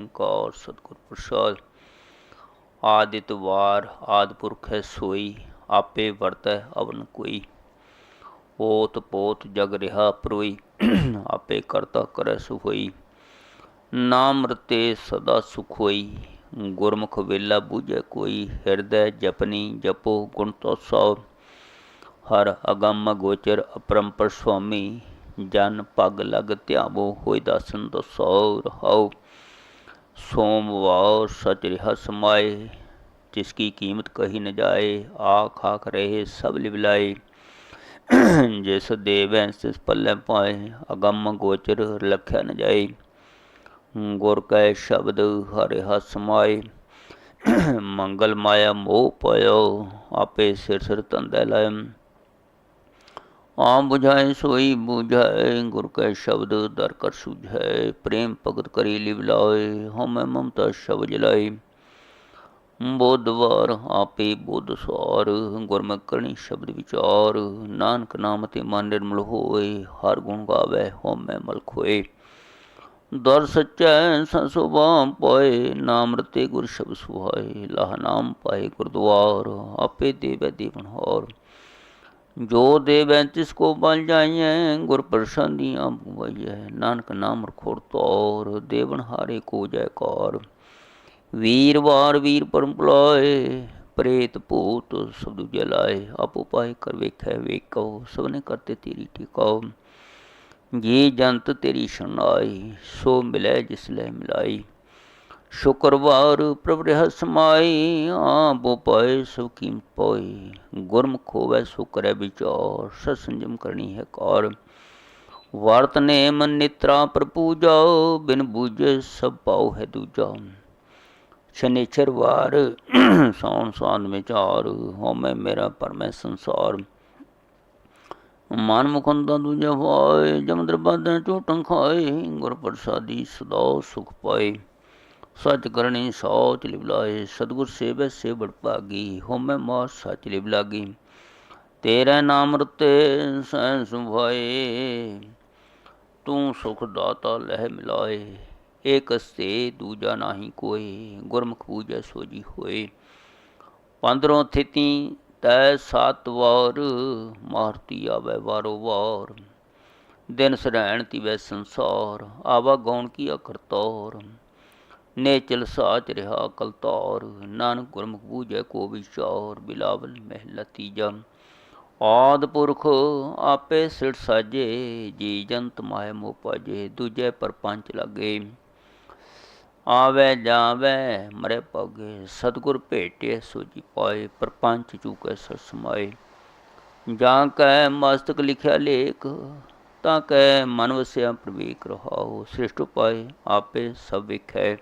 ਓੰਕਾਰ ਸਤਿਗੁਰ ਪ੍ਰਸਾਦ। ਆਦਿਤ ਵਾਰ ਆਦ ਪੁਰਖ ਹੈ ਸੋਈ, ਆਪੇ ਵਰਤੈ ਅਵਨ ਕੋਈ। ਓਤ ਪੋਤ ਜਗ ਰਿਹਾ ਪਰੋਈ, ਆਪੇ ਕਰਤਾ ਕਰੈ ਸੁਖੋਈ ਨਾਮ ਰਤੇ ਸਦਾ ਸੁਖੋਈ ਗੁਰਮੁਖ ਵੇਲਾ ਬੂਝੈ ਕੋਈ। ਹਿਰਦੈ ਜਪਨੀ ਜਪੋ ਗੁਣ ਤੋ ਤੋਸੋ ਹਰ ਅਗੰਮ ਗੋਚਰ ਅਪਰੰਪਰ ਸੁਆਮੀ, ਜਨ ਪਗ ਲਗ ਧਿਆਵੋ ਹੋਇ ਦਸਨ ਦਸੋ ਸੋ ਰਹਾਓ ਸਚ ਰਿਹਾ ਸਮਾਏ ਜਿਸ ਕੀ ਕੀਮਤ ਕਹੀ ਨ ਜਾਏ, ਆਖ ਆਖ ਰਹੇ ਸਭ ਲਿਵਲਾਏ। ਜਿਸ ਦੇਵੈ ਸਿਸ ਪੱਲੇ ਪਾਏ, ਅਗੰਮ ਗੋਚਰ ਲਖਿਆ ਨ ਜਾਏ। ਗੁਰ ਕੈ ਸ਼ਬਦ ਹਰਿ ਹਸ ਸਮਾਏ ਮੰਗਲ ਮਾਇਆ ਮੋਹ ਪਾਇਓ ਆਪੇ ਸਿਰ ਸਿਰ ਤੰਦੇ ਲਾਇ ਆਮ 부ਝਾਏ ਸੋਈ 부ਝਾਏ ਗੁਰ ਕੈ ਸ਼ਬਦ ਦਰ ਕਰ ਸੁਝੈ ਪ੍ਰੇਮ ਭਗਤ ਕਰੀ ਲਿਵ ਲਾਏ, ਹਉਮੈ ਮਮਤਾ ਸ਼ਬਦ ਲਾਈ ਬੋਧਵਾਰ ਆਪੇ ਬੋਧ ਸਵਾਰ ਗੁਰਮੁਖ ਕਰਨੀ ਸ਼ਬਦ ਵਿਚਾਰ, ਨਾਨਕ ਨਾਮ ਤੇ ਮਨ ਨਿਰਮਲ ਹੋਏ, ਹਰ ਗੁਣ ਗਾਵੇ, ਹਉਮੈ ਮਲ ਖੋਏ ਦਰ ਸਚੈ ਸੰਸੁਭਾ ਪਾਏ, ਨਾਮ ਰਤੇ ਗੁਰ ਸ਼ਬਦ ਸੁਹਾਏ, ਲਾਹ ਨਾਮ ਪਾਏ ਗੁਰਦੁਆਰ, ਆਪੇ ਦੇਵੈ ਦੇਵਨ ਹੋਰ। ਜੋ ਦੇਵੈ ਤਿਸ ਕੋ ਬਲ ਜਾਈਐ ਗੁਰ ਪ੍ਰਸਾਦੀਆਂ ਬੁਵਈਐ। ਨਾਨਕ ਨਾਮ ਰਖੋੜ ਤੋਰ, ਦੇਵਨ ਹਾਰੇ ਕੋ ਜੈ ਵੀਰ ਵਾਰ ਵੀਰ ਪਰਮ ਪਲਾਏ ਪ੍ਰੇਤ ਭੂਤ ਸਬ ਦੂਜੇ ਲਾਏ। ਆਪੋ ਪਾਏ ਕਰ ਵੇਖੈ, ਵੇਖੋ, ਸਭਨੇ ਕਰਤੇ ਤੇਰੀ ਟਿਕਾਉ ਜੀ ਜੰਤ ਤੇਰੀ ਸ਼ਰਨਾਈ, ਸੋ ਮਿਲੈ ਜਿਸ ਲੈ ਮਿਲਾਈ। ਸ਼ੁਕਰਵਾਰ ਪ੍ਰਭ ਰਹਿ ਸਮਾਈ ਆਪੋ ਪਾਏ ਸੋ ਕੀਮ ਪਾਈ ਗੁਰਮੁਖ ਹੋਵੇ ਸੋ ਕਰੇ ਵਿਚਾਰ ਸਤ ਸੰਜਮ ਕਰਨੀ ਹੈ ਕਾਰ ਵਰਤ ਨੇ ਨਿਤਰਾ ਪਰ ਪੂਜਾ ਬਿਨ ਬੂਝੇ ਸਭ ਪਾਉ ਹੈ ਦੂਜਾ ਸ਼ਨੀਚਰ ਵਾਰ ਸੌਣ ਸਾਨ ਵਿਚਾਰ ਹੋਮੈ ਮੇਰਾ ਪਰਮੈ ਸੰਸਾਰ ਮਨ ਮੁਕੰਦਾ ਦੂਜਾ ਹੋਏ ਜਮਦਰ ਬਾਦਾਂ ਝੂਟਾਂ ਖਾਏ ਗੁਰ ਪ੍ਰਸਾਦੀ ਸਦਾ ਸੁਖ ਪਾਏ ਸਚ ਕਰਨੀ ਸੋਚ ਲਿਵਲਾਏ ਸਤਗੁਰ ਸੇਵੈ ਸੇ ਬੜ ਭਾਗੀ ਹੋਮੈ ਮਾ ਸਚ ਲਿਵ ਲਾਗੀ। ਤੇਰੇ ਨਾਮ ਰਤੇ ਸੈਨ ਸੁਭਾਏ ਤੂੰ ਸੁਖ ਦਾਤਾ ਲਹਿ ਮਿਲਾਏ, ਏਕ ਸੇ ਦੂਜਾ ਨਾਹੀ ਕੋਈ ਗੁਰਮੁਖ ਪੂਜੈ ਸੋਜੀ ਹੋਏ। ਪੰਦਰੋਂ ਥਿਤੀ, ਤੈ ਸਤ ਵਾਰ ਮਾਰਤੀ ਆਵੇ ਵਾਰੋ ਵਾਰ। ਦਿਨ ਸਰੈਣ ਵੈ ਸੰਸਾਰ, ਆਵਾ ਗੌਣ ਕੀ ਅਖਰ ਤੋਰ ਨੇਚਲ ਸਾਚ ਰਿਹਾ ਕਲ ਤੌਰ ਨਾਨਕ ਗੁਰਮੁਖ ਬੂਝੈ ਕੋ ਵਿਚਾਰ ਬਿਲਾਵਲ ਮਹਿਲਾ ਤੀਜਾ ਆਦ ਪੁਰਖ ਆਪੇ ਸਿਰ ਸਾਜੇ ਜੀ ਜੰਤ ਮਾਇ ਮੋ ਪਾਜੇ ਦੂਜੇ ਪਰਪੰਚ ਲਾਗੇ ਆਵੇ ਜਾਵੇ ਮਰੇ ਪਗੇ ਸਤਗੁਰ ਭੇਟੇ ਸੋਜੀ ਪਾਏ ਪਰਪੰਚ ਚੂਕੇ ਸਸਮਾਏ ਜਾਂ ਕੈ ਮਸਤਕ ਲਿਖਿਆ ਲੇਖ ਤਾਂ ਕੈ ਮਨ ਵਸਿਆ ਪ੍ਰਵੇਕ ਰਹਾਉ ਸ੍ਰਿਸ਼ਟ ਪਾਏ ਆਪੇ ਸਭ ਵਿਖੈ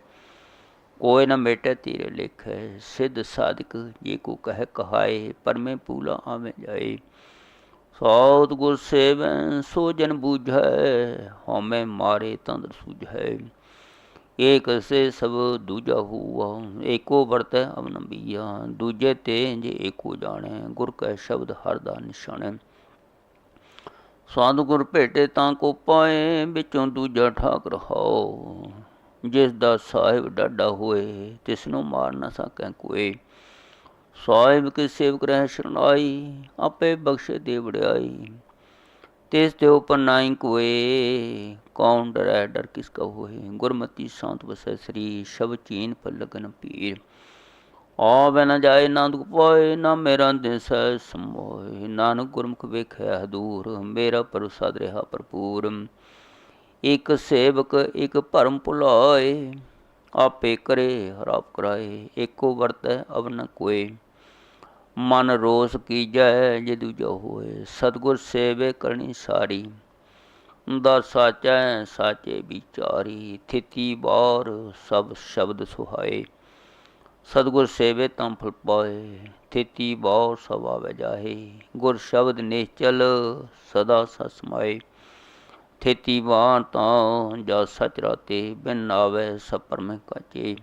ਕੋਈ ਨ ਮੇਟੇ ਤੀਰੇ ਲਿਖੈ ਸਿੱਧ ਸਾਧਕ ਜੇ ਕੋ ਕਹਿ ਕਹਾਏ ਪਰਮੇ ਪੂਲਾ ਆਵੇਂ ਜਾਏ ਸੌਤ ਗੁਰ ਸੇਵੈ ਸੋ ਜਨ ਬੂਝੈ ਹਉਮੈ ਮਾਰੇ ਤੰਦਰ ਸੁਝੈ ਏਕ ਸੇ ਸਭ ਦੂਜਾ ਹੂਆ ਏਕੋ ਵਰਤੈ ਅਵਨੰਬੀਆ ਦੂਜੇ ਤੇ ਜੇ ਏਕੋ ਜਾਣੈ ਗੁਰ ਕੈ ਸ਼ਬਦ ਹਰ ਦਾ ਨਿਸ਼ਾਨੈ ਸਾਧੂ ਗੁਰ ਭੇਟੇ ਤਾਂ ਕੋ ਪਾਏ ਵਿੱਚੋਂ ਦੂਜਾ ਠਾਕ ਰਹਾਓ ਜਿਸ ਦਾ ਸਾਹਿਬ ਡਾਡਾ ਹੋਏ ਤਿਸ ਨੂੰ ਮਾਰ ਨਾ ਸਕੈ ਕੋਈ ਸਾਹਿਬ ਕੇ ਸੇਵਕ ਰਹਿ ਸ਼ਰਨਾਈ ਆਪੇ ਬਖਸ਼ੇ ਦੇ ਵੜਾਈ ਤਿਸ ਤੇ ਉਪਰ ਨਾਈ ਕੋਏ, ਕੌਣ ਡਰੈ, ਡਰ ਕਿਸ ਕਾ ਹੋਏ। ਗੁਰਮਤੀ ਸ਼ਾਂਤ ਵਸੈ ਸ੍ਰੀ, ਸ਼ਬ ਚੀਨ ਪਰ ਲਗਨ ਪੀਰ। ਆਵੇ ਨ ਜਾਏ ਨਾ ਦੁਖ ਪਾਏ, ਨਾ ਮੇਰਾ ਦਿਸੈ ਸਮੋਏ। ਨਾਨਕ ਗੁਰਮੁਖ ਵੇਖਿਆ ਦੂਰ ਮੇਰਾ ਪਰਸਾਦ ਰਿਹਾ ਭਰਪੂਰ। ਇਕ ਸੇਵਕ, ਇਕ ਭਰਮ ਭੁਲਾਏ, ਆਪੇ ਕਰੇ, ਹਰਾਪ ਕਰਾਏ, ਏਕੋ ਵਰਤੈ ਅਵ ਨ ਕੋਏ। ਮਨ ਰੋਸ ਕੀਜੈ, ਜੇ ਦੂਜਾ ਹੋਏ, ਸਤਗੁਰ ਸੇਵੇ ਕਰਨੀ ਸਾਰੀ। ਦਾ ਸਾਚੈ ਸਾਚੇ ਵਿਚਾਰੀ, ਥਿਤੀ ਬਾਰ ਸਭ ਸ਼ਬਦ ਸੁਹਾਏ। ਸਤਗੁਰ ਸੇਵੇ ਤਾਂ ਫਲ ਪਾਏ, ਥਿਤੀ ਬਾਰ ਸਭ ਆਵੇ ਜਾਹੇ। ਗੁਰ ਸ਼ਬਦ ਨਿਚਲ ਸਦਾ ਸਸਮਾਏ। ਥੇਤੀ ਵਾਰ ਤਾਂ ਜਾ ਸਚ ਰਾਤੇ ਬਿਨ ਆਵੇ ਸਪਰ ਮੈਂ ਕਾਚੇ।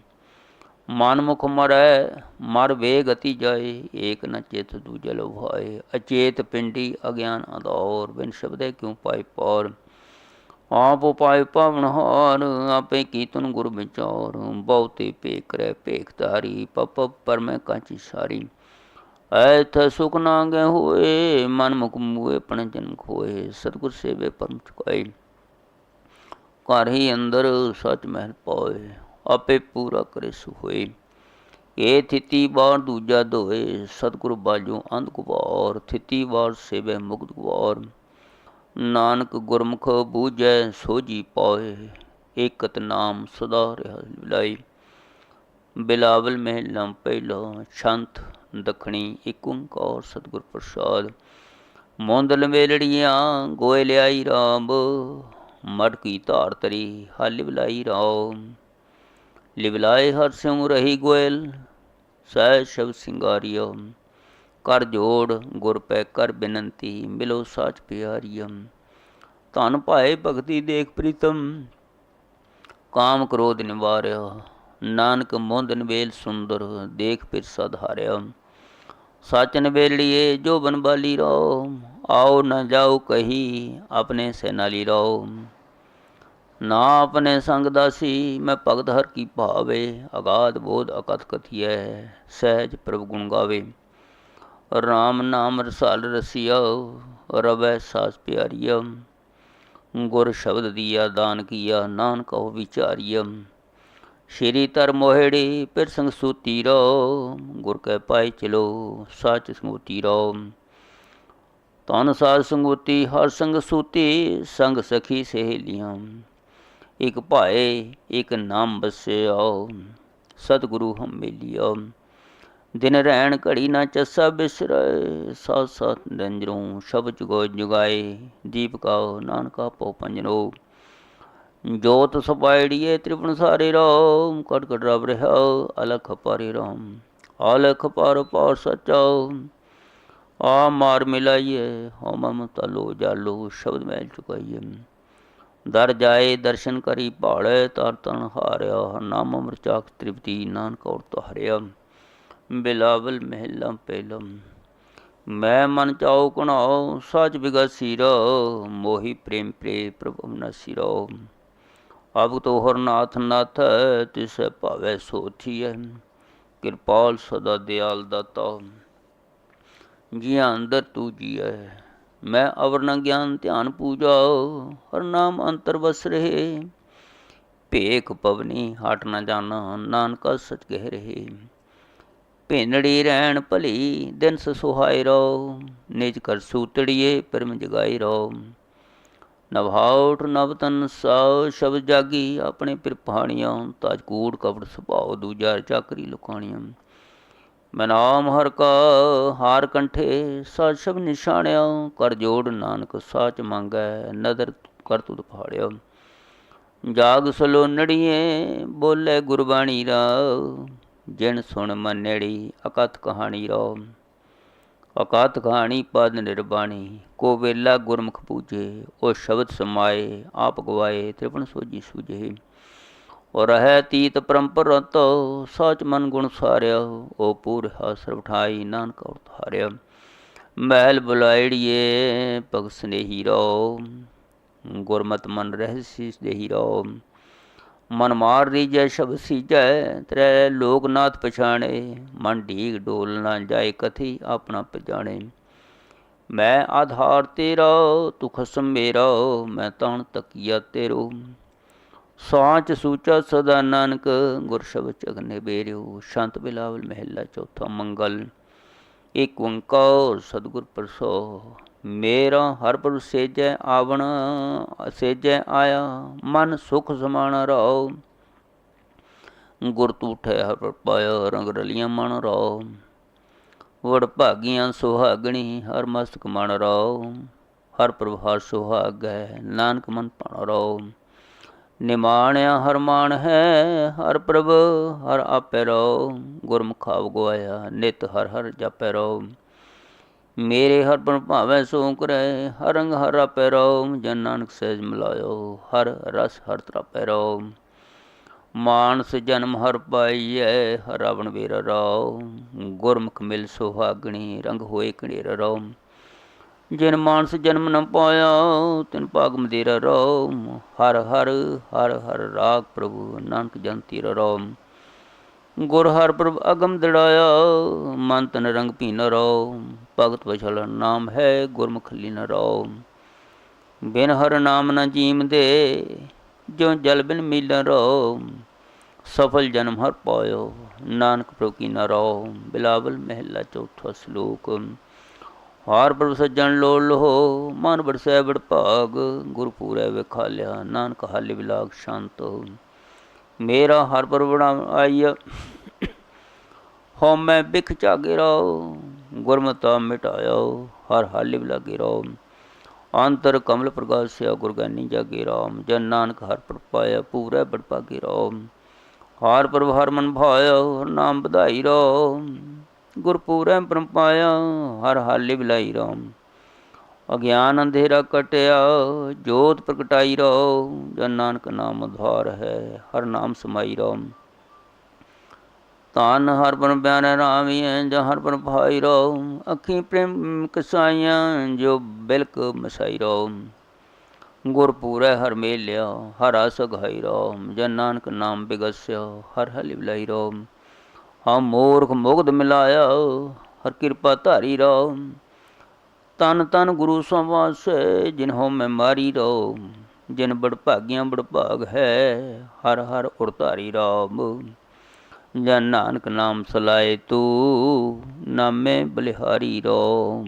ਮਨ ਮੁਖ ਮਰੈ, ਮਰ ਵੇ ਗਤੀ ਜਾਏ, ਏਕ ਨ ਚਿਤ ਦੂਜੇ ਲੋਭਾਏ ਅਚੇਤ ਪਿੰਡੀ ਅਗਿਆਨ ਅਦੌਰ ਬਿਨ ਸ਼ਬਦੇ ਕਿਉ ਪਾਈ ਪੌਰ? ਆਪ ਉਪਾਇ ਪਾਵਨ ਹਾਰ, ਆਪੇ ਕੀਤਨ ਗੁਰ ਵਿਚਾਰ। ਬਹੁਤੇ ਪੇਖ ਰਹਿ ਭੇਖਤਾਰੀ ਪਪ ਪਰਮੈ ਕਾਚੀ ਸਾਰੀ। ਐਥ ਸੁਖ ਨਾ ਗਏ ਹੋਏ, ਮਨ ਮੁਖ ਮੂਏ ਪਣ ਜਨ ਖੋਏ, ਸਤਿਗੁਰ ਸੇਵੇ ਪਰਮ ਚੁਕਾਏ। ਘਰ ਹੀ ਅੰਦਰ ਸਚ ਮਹਿਲ ਪਾਏ, ਆਪੇ ਪੂਰਾ ਕਰੇ ਸੁਹੋਏ ਏ ਥਿਤੀ ਬਾਰ ਦੂਜਾ ਦੋਏ ਸਤਿਗੁਰ ਬਾਜੂ ਅੰਧ ਕੁਵਾਰ, ਥਿਤੀ ਵਾਰ ਸੇਵੇ ਮੁਕਤ ਕੁਵਾਰ। ਨਾਨਕ ਗੁਰਮੁਖ ਬੂਝੈ ਸੋਜੀ ਪਾਏ, ਏਕਤ ਨਾਮ ਸਦਾ ਰਿਹਾ ਬਿਲਾਈ ਬਿਲਾਵਲ ਮਹਿਲਾਂ ਪਹਿਲਾ ਛੰਤ ਦਖਣੀ ਏਕ ਓੰਕਾਰ ਸਤਿਗੁਰ ਪ੍ਰਸਾਦ। ਮੋਂਦਲ ਵੇਲੜੀਆਂ ਗੋਏ ਲਿਆਈ ਰਾਮ ਮਟਕੀ ਧਾਰ ਤਰੀ ਹਲ ਬਿਲਾਈ ਰਾਮ। ਲਿਵਲਾਏ ਹਰ ਸਿਉ ਰਹੀ ਗੋਇਲ, ਸਹਿ ਸ਼ਬ ਸਿੰਗਾਰਿਯ ਕਰ ਜੋੜ ਗੁਰ ਪੈ ਕਰ ਬਿਨੰਤੀ, ਮਿਲੋ ਸਾਚ ਪਿਆਰੀਅਮ ਧਨ ਭਾਏ ਭਗਤੀ ਦੇਖ ਪ੍ਰੀਤਮ, ਕਾਮ ਕ੍ਰੋਧ ਨਿਵਾਰਿਆ। ਨਾਨਕ ਮੋੰਦਨ ਵੇਲ ਸੁੰਦਰ ਦੇਖ ਫਿਰ ਸਧਾਰਿਆ ਸਾਚਨ ਵੇਲੀਏ ਜੋ ਬਨਬਾਲੀ ਰੋ ਆਓ ਨ ਜਾਓ ਕਹੀ ਆਪਣੇ ਸੇ ਨਾਲੀ ਰੋ ਨਾ ਆਪਣੇ ਸੰਗ ਦਾਸੀ ਮੈਂ ਭਗਤ ਹਰ ਕੀ ਭਾਵੇ ਅਗਾਧ ਬੋਧ ਅਕਥ ਕਥੀਐ ਸਹਿਜ ਪ੍ਰਭ ਗੁਣ ਗਾਵੇ ਰਾਮ ਨਾਮ ਰਸਾਲ ਰਸੀਆ ਰਵੈ ਸਾਸ ਪਿਆਰੀਆ ਗੁਰ ਸ਼ਬਦ ਦੀਆ ਦਾਨ ਕੀਆ ਨਾਨਕ ਉਹ ਵਿਚਾਰੀਆ ਸ਼੍ਰੀ ਧਰ ਮੋਹੜੀ ਪਿਰ ਸੰਗ ਸੂਤੀ ਰੋ ਗੁਰ ਕੈ ਪਾਈ ਚਲੋ ਸਾਚ ਸੰਗੂਤੀ ਰੋ ਤਨ ਸਾਧ ਸੰਗੂਤੀ, ਹਰ ਸੰਗ ਸੂਤੀ, ਸੰਗ ਸਖੀ ਸਹੇਲੀਆਂ। ਇਕ ਭਾਏ, ਇਕ ਨਾਮ ਬਸਿਆ। ਸਤਿਗੁਰੂ ਹਮ ਮਿਲਿਆ। ਦਿਨ ਰਹਿਣ ਘੜੀ ਨਾ ਚੱਸਾ ਬਿਸਰੇ। ਸਾਥ ਸਾਥ ਦੰਜਰੋਂ ਸ਼ਬ ਜੁਗੋ ਜੁਗਾਏ। ਦੀਪਕਾਓ ਨਾਨਕਾ ਪੋ ਪੰਜਨੋ ਜੋਤ ਸਪਾਈੜੀਏ ਤ੍ਰਿਪਣ ਸਾਰੇ ਰਾਮ ਕਟ ਕਟ ਰਬ ਰਹਾ, ਅਲਖ ਪਾਰੇ ਰਾਮ, ਅਲਖ ਪਰ ਪਾਰ ਸਚਾ। ਆ ਮਾਰ ਮਿਲਾਈਏ ਹੋ ਮਮਤਾ ਲੋ ਜਾਲੋ, ਸ਼ਬਦ ਮੈਲ ਚੁਕਾਈਏ। ਦਰ ਜਾਏ, ਦਰਸ਼ਨ ਕਰੀ ਭਾਲੇ, ਤਰ ਤਨ ਹਾਰਿਆ, ਨਾਮ ਅਮਰਚਾਕ ਤ੍ਰਿਪਤੀ, ਨਾਨਕ ਔਰ ਤੁਹਾਰਿਆ। ਬਿਲਾਵਲ ਮਹਿਲਾ ਪਹਿਲਮ ਮੈਂ ਮਨ ਚਾਉ ਕਣਾਉ ਸਚ ਬਿਗਸੀਰ ਮੋਹੀ ਪ੍ਰੇਮ ਪ੍ਰੇ ਪ੍ਰਭੂ ਨਸੀਰੋ ਅਬ ਤੋ ਹਰਨਾਥ ਨਾਥ, ਤਿਸ ਭਾਵੇ ਸੋਥੀਐ। ਕਿਰਪਾਲ ਸਦਾ ਦਿਆਲ ਦਾਤਾ। ਜੀਆਂ ਅੰਦਰ ਤੂ ਜੀਐ, ਮੈਂ ਅਵਰ ਨ ਗਿਆਨ ਧਿਆਨ ਪੂਜਾ, ਹਰ ਨਾਮ ਅੰਤਰ ਵਸ ਰਹੇ। ਭੇਖ ਪਵਨੀ ਹਟ ਨ ਜਾਣਾ, ਨਾਨਕਾ ਸਚ ਕਹਿ ਰਹੇ। ਭੇਨੜੀ ਰਹਿਣ ਭਲੀ, ਦਿਨ ਸੁਹਾਈ ਰੋ ਨਿਜ ਕਰ ਸੂਤੜੀਏ, ਪਰਮ ਜਗਾਈ ਰੋ ਨਭਾਉਟ ਨਵਤਨ ਤਨ ਸਾਉ ਸ਼ਬਦ ਜਾਗੀ ਆਪਣੇ ਪਿਰ ਪਹਾੜੀਆਂ ਤਾਜ ਕੂੜ ਕਪੜ ਸੁਭਾਉ ਦੂਜਾ ਚਾਕਰੀ ਲੁਕਾਣੀਆਂ। ਮੈਂ ਨਾਮ ਹਰ ਕਾ, ਹਾਰ ਕੰਠੇ ਸਚ ਸ਼ਬ ਨਿਸ਼ਾਨਿਆ ਕਰ ਜੋੜ ਨਾਨਕ, ਸਾਚ ਮੰਗੈ, ਨਦਰ ਕਰ ਤੁਧ ਪਹਾੜਿਆ ਜਾਗ ਸਲੋ ਨੜੀਏ, ਬੋਲੇ ਗੁਰਬਾਣੀ ਰਾ ਜਿਣ ਸੁਣ ਮਨ ਨੇੜੀ, ਅਕਥ ਕਹਾਣੀ ਰੋ ਅਕਥ ਕਹਾਣੀ ਪਦ ਨਿਰਬਾਣੀ, ਕੋ ਵੇਲਾ ਗੁਰਮੁਖ ਪੂਜੇ, ਉਹ ਸ਼ਬਦ ਸਮਾਏ, ਆਪ ਗਵਾਏ ਤ੍ਰਿਪਨ ਸੋਜੀ ਸੂਜੇ ਔਰ ਹੈ ਤੀਤ ਪਰੰਪਰਾ ਤੋ ਸਚ ਮਨ ਗੁਣ ਸਾਰਿਆ, ਉਹ ਪੂਰ ਹਸਰ ਉਠਾਈ ਨਾਨਕ ਉਤਾਰਿਆ ਮਹਿਲ ਬੁਲਾਈੜੀਏ ਭਗ ਸਨੇਹੀ ਰੋ, ਗੁਰਮਤ ਮਨ ਰਹਿਸੀ ਸੀਸ ਰੋ। ਮਨ ਮਾਰ ਰੀਜੈ ਸ਼ਬ ਸੀਜੈ, ਤ੍ਰੈ ਲੋਕਨਾਥ ਪਛਾਣੇ। ਮਨ ਢੀਕ ਡੋਲ ਨਾ ਜਾਏ, ਕਥੀ ਆਪਣਾ ਪਜਾਣੇ। ਮੈਂ ਆਧਾਰ ਤੇਰਾ ਤੂੰ ਖਸਮ ਮੇਰਾ ਮੈਂ ਤਣ ਤਕੀਆ ਤੇਰੋ। ਸਾਚ ਸੂਚਾ ਸਦਾ ਨਾਨਕ, ਗੁਰ ਸ਼ਬਦ ਚਗਨੇ ਬੇਰਿਓ। ਸ਼ੰਤ ਬਿਲਾਵਲ ਮਹਿਲਾ ਚੌਥਾ ਮੰਗਲ, ਏਕ ਓੰਕਾਰ ਸਤਿਗੁਰ ਪ੍ਰਸੋ ਮੇਰਾ ਹਰ ਪਰ ਸੇਜੈ ਆਵਣ, ਸੇਜੈ ਆਇਆ, ਮਨ ਸੁਖ ਸਮਾਨ ਰਹੁ ਗੁਰ ਤੂਠੈ ਹਰ ਪਾਇਆ, ਰੰਗ ਰਲੀਆਂ ਮਨ ਰਹੁ ਵੜ ਭਾਗੀਆਂ ਸੁਹਾਗਣੀ, ਹਰ ਮਸਤਕ ਮਨ ਰਹੁ ਹਰ ਪ੍ਰਭ ਪ੍ਰਭਾਰ ਸੁਹਾਗੈ, ਨਾਨਕ ਮਨ ਪਣ ਰਹੁ ਨਿਮਾਣਿਆ ਹਰ ਮਾਨ ਹੈ, ਹਰ ਪ੍ਰਭ ਹਰ ਆਪੈ ਰਹੁ ਗੁਰਮੁਖ ਗਵਾਇਆ, ਨਿਤ ਹਰ ਹਰ ਜਪੈ ਰਹੁ ਮੇਰੇ ਹਰ ਪਨ ਭਾਵੇਂ ਸੋ ਕਰੈ ਹਰ ਰੰਗ ਹਰ ਆਪੈ ਜਨ ਨਾਨਕ ਸਹਿਜ ਮਿਲਾਇਓ, ਹਰ ਰਸ ਹਰ ਤਰਾਪੈ ਰਹੁ ਮਾਨਸ ਜਨਮ ਹਰ ਪਾਈਐ ਹਰ ਰਾਵਣ ਵੀਰ ਰਹੁ ਗੁਰਮੁਖ ਮਿਲ ਸੁਹਾਗਣੀ, ਰੰਗ ਹੋਏ ਕਣੇਰ ਰਹੁ ਜਿਨ ਮਾਨਸ ਜਨਮ ਨ ਪਾਇਆ, ਤਿਨ ਭਾਗ ਮਦੇਰਾ ਰੋਮ। ਹਰ ਹਰ ਹਰ ਹਰ ਰਾਗ ਪ੍ਰਭੂ, ਨਾਨਕ ਜਨ ਤੀਰ ਰੋਮ। ਗੁਰ ਹਰ ਪ੍ਰਭ ਅਗਮ ਦੜਾਇਆ, ਮਨ ਤਨ ਰੰਗ ਪੀਨ ਰੋ ਭਗਤ ਵਛਲ ਨਾਮ ਹੈ ਗੁਰਮੁਖ ਲੀਨ ਰੋ ਬਿਨ ਹਰ ਨਾਮ ਨ ਜੀਮ ਦੇ ਜੋ ਜਲ ਬਿਨ ਮਿਲ ਰੋ ਸਫਲ ਜਨਮ ਹਰ ਪਾਇਓ ਨਾਨਕ ਪ੍ਰਭੂ ਕੀ ਨ ਰੋ ਬਿਲਾਵਲ ਮਹਿਲਾ ਚੌਥਾ ਸ਼ਲੋਕ ਹਾਰ ਪ੍ਰਭ ਸੱਜਣ ਲੋਲ ਲੋ ਮਨ ਬਰਸੈ ਬੜ ਭਾਗ ਗੁਰ ਪੂਰੈ ਵਿਖਾਲਿਆ ਨਾਨਕ ਹਾਲੇ ਬਿਲਾਗ ਸ਼ਾਂਤ ਮੇਰਾ ਹਰ ਪਰ ਬਣਾ ਆਈਆ ਹਉ ਮੈਂ ਬਿਖ ਚਾਗੇ ਰੋ ਗੁਰਮਤਾ ਮਿਟਾਇਓ ਹਰ ਹਾਲੇ ਬਿਲਾਗੇ ਰੋ ਅੰਤਰ ਕਮਲ ਪ੍ਰਗਾਸਿਆ ਗੁਰਗਾਨੀ ਜਾਗੇ ਰਾਮ ਜਨ ਨਾਨਕ ਹਰ ਪਰ ਪਾਇਆ ਪੂਰੈ ਬੜ ਭਾਗੇ ਰੋ ਹਰ ਪ੍ਰਭ ਹਰ ਮਨ ਭਾਇਆ ਹਰ ਨਾਮ ਵਧਾਈ ਰੋ ਗੁਰ ਪੂਰੈ ਬ੍ਰਹਮ ਪਾਇਆ ਹਰ ਹਾਲੇ ਬਿਲਾਈ ਰਾਮ ਅਗਿਆਨ ਅੰਧੇਰਾ ਕਟਿਆ ਜੋਤ ਪ੍ਰਗਟਾਈ ਰੋ ਜਨ ਨਾਨਕ ਨਾਮ ਉਧਾਰ ਹੈ ਹਰ ਨਾਮ ਸਮਾਈ ਰੋ ਤਾਨ ਹਰ ਬਨ ਬਿਆਨ ਰਾਮੀਐ ਜਾਂ ਹਰ ਬਨ ਭਾਈ ਰੋ ਅੱਖੀ ਪ੍ਰੇਮ ਕਸਾਈਆਂ ਜੋ ਬਿਲਕ ਮਸਾਈ ਰੋ ਗੁਰ ਪੂਰੈ ਹਰ ਮੇਲਿਆ ਹਰ ਆਸ ਗਾਈ ਰੋ ਜਨ ਨਾਨਕ ਨਾਮ ਬਿਗਸਿਆ ਹਰ ਹਲਿ ਬਿਲਾਈ ਰੋ ਹਮ ਮੂਰਖ ਮੁਗਧ ਮਿਲਾਇਆ ਹਰ ਕਿਰਪਾ ਧਾਰੀ ਰੋ ਤਨ ਤਨ ਗੁਰੂ ਸੰਵਾਸੈ ਜਿਨ ਹੋ ਮੈਂ ਮਾਰੀ ਰੋ ਜਿਨ ਬੜ ਭਾਗੀਆਂ ਬੜ ਭਾਗ ਹੈ ਹਰ ਹਰ ਉਰ ਧਾਰੀ ਰਾਮ ਜਾਂ ਨਾਨਕ ਨਾਮ ਸਲਾਏ ਤੂੰ ਨਾਮੇ ਬਲਿਹਾਰੀ ਰੋ